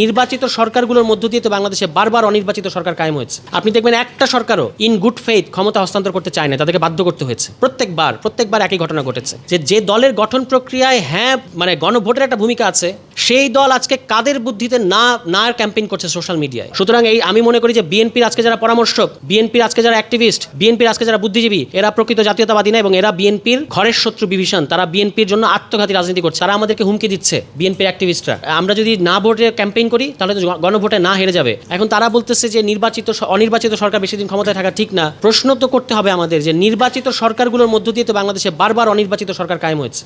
নির্বাচিত সরকারগুলোর মধ্য দিয়ে তো বাংলাদেশে বারবার অনির্বাচিত সরকার কায়েম হয়েছে। আপনি দেখবেন একটা সরকারও ইন গুড ফেইথ ক্ষমতা হস্তান্তর করতে চায় না, তাদেরকে বাধ্য করতে হয়েছে। প্রত্যেকবার প্রত্যেকবার একই ঘটনা ঘটেছে। যে যে দলের গঠন প্রক্রিয়ায় হ্যাঁ মানে গণভোটের একটা ভূমিকা আছে, সেই দল আজকে কাদের বুদ্ধিতে না না ক্যাম্পেইন করছে সোশ্যাল মিডিয়ায় সুতরাং এই, আমি মনে করি যে বিএনপির আজকে যারা পরামর্শক, বিএনপির আজকে যারা অ্যাক্টিভিস্ট বিএনপির আজকে যারা বুদ্ধিজীবী, এরা প্রকৃত জাতীয়তাবাদী না এবং এরা বিএনপির ঘরের শত্রু বিভীষণ, তারা বিএনপির জন্য আত্মঘাতী রাজনীতি করছে। তারা আমাদেরকে হুমকি দিচ্ছে বিএনপির অ্যাক্টিভিস্টরা আমরা যদি না ভোটে ক্যাম্পেইন করি, তাহলে তো গণভোটে না হেরে যাবে। এখন তারা বলতেছে যে নির্বাচিত অনির্বাচিত সরকার বেশি দিন ক্ষমতায় থাকা ঠিক না। প্রশ্ন তো করতে হবে আমাদের যে নির্বাচিত সরকারগুলোর মধ্য দিয়ে তো বাংলাদেশে বারবার অনির্বাচিত সরকার কায়েম হয়েছে।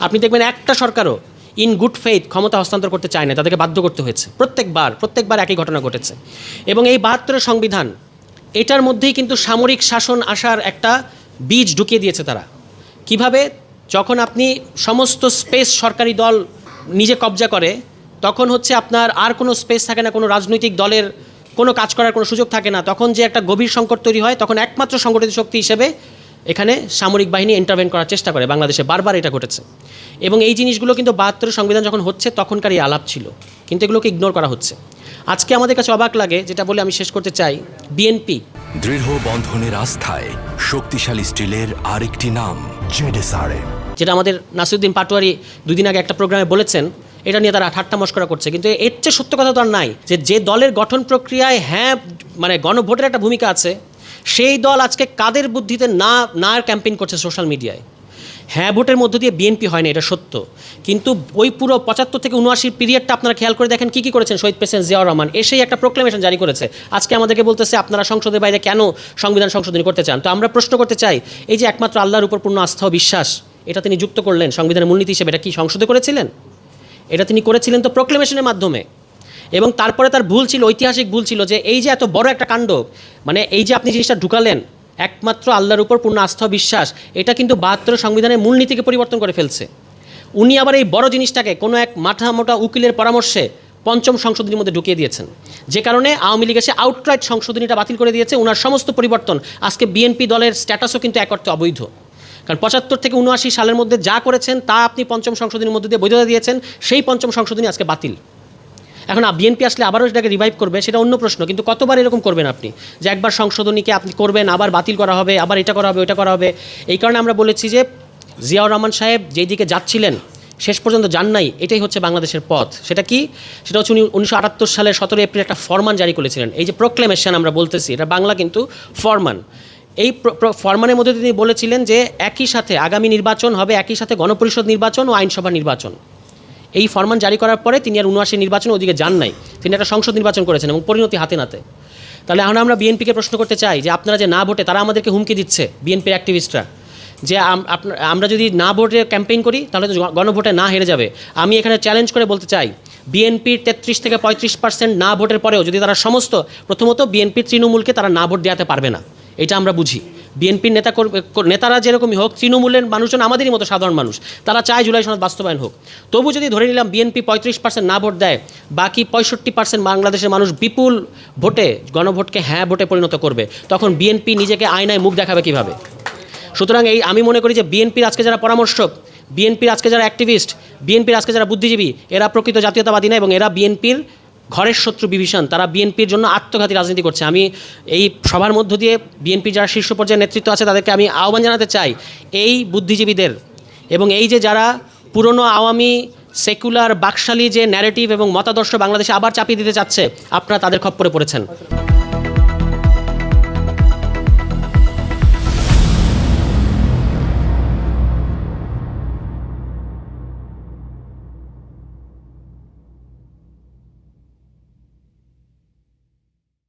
আপনি দেখবেন একটা সরকারও ইন গুড ফেইথ ক্ষমতা হস্তান্তর করতে চায় না, তাদেরকে বাধ্য করতে হয়েছে। প্রত্যেকবার প্রত্যেকবার একই ঘটনা ঘটেছে। এবং এই বাহাত্তরের সংবিধান, এটার মধ্যেই কিন্তু সামরিক শাসন আসার একটা বীজ ঢুকিয়ে দিয়েছে তারা। কীভাবে? যখন আপনি সমস্ত স্পেস সরকারি দল নিজে কবজা করে তখন হচ্ছে আপনার আর কোনো স্পেস থাকে না কোনো রাজনৈতিক দলের কোনো কাজ করার কোনো সুযোগ থাকে না। তখন যে একটা গভীর সংকট তৈরি হয় তখন একমাত্র সংগঠিত শক্তি হিসেবে এখানে সামরিক বাহিনী ইন্টারভেন করার চেষ্টা করে। বাংলাদেশে বারবার এটা ঘটেছে। এবং এই জিনিসগুলো কিন্তু বাহাত্তর সংবিধান যখন হচ্ছে তখনকার এই আলাপ ছিল। কিন্তু এগুলোকে ইগনোর করা হচ্ছে। আজকে আমাদের কাছে অবাক লাগে যেটা বলে আমি শেষ করতে চাই বিএনপি দৃঢ় বন্ধনের আস্থায় শক্তিশালী স্টিলের আরেকটি নাম জেডেসআরএম। যেটা আমাদের নাসিরুদ্দিন পাটোয়ারি দুদিন আগে একটা প্রোগ্রামে বলেছেন এটা নিয়ে তারা ঠাট্টা মস্করা করছে। কিন্তু এর চেয়ে সত্য কথা তো আর নাই যে যে দলের গঠন প্রক্রিয়ায় হ্যাঁ মানে গণভোটের একটা ভূমিকা আছে, সেই দল আজকে কাদের বুদ্ধিতে না না ক্যাম্পেইন করছে সোশ্যাল মিডিয়ায়? হ্যাঁ ভোটের মধ্য দিয়ে বিএনপি হয় না, এটা সত্য। কিন্তু ওই পুরো পঁচাত্তর থেকে উনআশির পিরিয়ডটা আপনারা খেয়াল করে দেখেন কী কী করেছেন শহীদ প্রেসিডেন্ট জিয়াউর রহমান। এসেই একটা প্রোক্লেমেশন জারি করেছে। আজকে আমাদেরকে বলতেছে, আপনারা সংসদের বাইরে কেন সংবিধান সংশোধনী করতে চান? তো আমরা প্রশ্ন করতে চাই, এই যে একমাত্র আল্লাহর উপর পূর্ণ আস্থা ও বিশ্বাস, এটা তিনি যুক্ত করলেন সংবিধানের মূলনীতি হিসেবে, এটা কি সংসদে করেছিলেন? এটা তিনি করেছিলেন তো প্রোক্লেমেশনের মাধ্যমে। এবং তারপরে তার ভুল ছিল, ঐতিহাসিক ভুল ছিল যে এই যে এত বড় একটা কাণ্ড মানে এই যে আপনি জিনিসটা ঢুকালেন, একমাত্র আল্লাহর উপর পূর্ণ আস্থা বিশ্বাস, এটা কিন্তু বাহাত্তর সংবিধানের মূলনীতিকে পরিবর্তন করে ফেলছে। উনি আবার এই বড় জিনিসটাকে কোনো এক মাথা মোটা উকিলের পরামর্শে পঞ্চম সংশোধনীর মধ্যে ঢুকিয়ে দিয়েছেন। যে কারণে আওয়ামী লীগ এসে আউটরাইট সংশোধনীটা বাতিল করে দিয়েছে ওনার সমস্ত পরিবর্তন আজকে বিএনপি দলের স্ট্যাটাসও কিন্তু এক অর্থে অবৈধ। কারণ পঁচাত্তর থেকে উনআশি সালের মধ্যে যা করেছেন, তা আপনি পঞ্চম সংশোধনীর মধ্যে দিয়ে বৈধতা দিয়েছেন। সেই পঞ্চম সংশোধনী আজকে বাতিল। এখন বিএনপি আসলে আবারও সেটাকে রিভাইভ করবে, সেটা অন্য প্রশ্ন, কিন্তু কতবার এরকম করবেন আপনি? যে একবার সংশোধনীকে আপনি করবেন, আবার বাতিল করা হবে, আবার এটা করা হবে, ওইটা করা হবে। এই কারণে আমরা বলেছি যে, জিয়াউর রহমান সাহেব যেই দিকে যাচ্ছিলেন, শেষ পর্যন্ত যান নাই, এটাই হচ্ছে বাংলাদেশের পথ। সেটা কি? সেটা হচ্ছে উনি উনিশশো আটাত্তর সালের সতেরো এপ্রিল একটা ফরমান জারি করেছিলেন। এই যে প্রোক্লেমেশন আমরা বলতেছি, এটা বাংলা কিন্তু ফরমান। এই ফরমানের মধ্যে তিনি বলেছিলেন যে একই সাথে আগামী নির্বাচন হবে একই সাথে গণপরিষদ নির্বাচন ও আইনসভা নির্বাচন। এই ফরমান জারি করার পরে তিনি আর উনআশি নির্বাচনে ওদিকে যান নাই। তিনি একটা সংসদ নির্বাচন করেছেন এবং পরিণতি হাতে নাতে। তাহলে এখন আমরা বিএনপিকে প্রশ্ন করতে চাই যে আপনারা যে না ভোটে তারা আমাদেরকে হুমকি দিচ্ছে বিএনপির অ্যাক্টিভিস্টরা যে আমরা যদি না ভোটে ক্যাম্পেইন করি তাহলে তো গণভোটে না হেরে যাবে। আমি এখানে চ্যালেঞ্জ করে বলতে চাই, বিএনপির তেত্রিশ থেকে পঁয়ত্রিশ পার্সেন্ট না ভোটের পরেও যদি তারা সমস্ত, প্রথমত বিএনপির তৃণমূলকে তারা না ভোট দেওয়াতে পারবে না। এটা আমরা বুঝি। বিএনপির নেতা নেতারা যেরকমই হোক, তৃণমূলের মানুষজন আমাদেরই মতো সাধারণ মানুষ। তারা চায় জুলাই সনদ বাস্তবায়ন হোক। তবু যদি ধরে নিলাম বিএনপি পঁয়ত্রিশ পার্সেন্ট না ভোট দেয়, বাকি পঁয়ষট্টি পার্সেন্ট বাংলাদেশের মানুষ বিপুল ভোটে, গণভোটকে হ্যাঁ ভোটে পরিণত করবে, তখন বিএনপি নিজেকে আয়নায় মুখ দেখাবে কীভাবে? সুতরাং এই, আমি মনে করি যে বিএনপির আজকে যারা পরামর্শক, বিএনপির আজকে যারা অ্যাক্টিভিস্ট, বিএনপির আজকে যারা বুদ্ধিজীবী, এরা প্রকৃত জাতীয়তাবাদী না এবং এরা বিএনপির ঘরের শত্রু বিভীষণ, তারা বিএনপির জন্য আত্মঘাতী রাজনীতি করছে। আমি এই সভার মধ্য দিয়ে বিএনপির যারা শীর্ষ পর্যায়ের নেতৃত্ব আছে, তাদেরকে আমি আহ্বান জানাতে চাই এই বুদ্ধিজীবীদের এবং এই যে যারা পুরনো আওয়ামী সেকুলার বাকশালী যে ন্যারেটিভ এবং মতাদর্শ বাংলাদেশে আবার চাপিয়ে দিতে চাচ্ছে, আপনারা তাদের খপ্পরে পড়েছেন।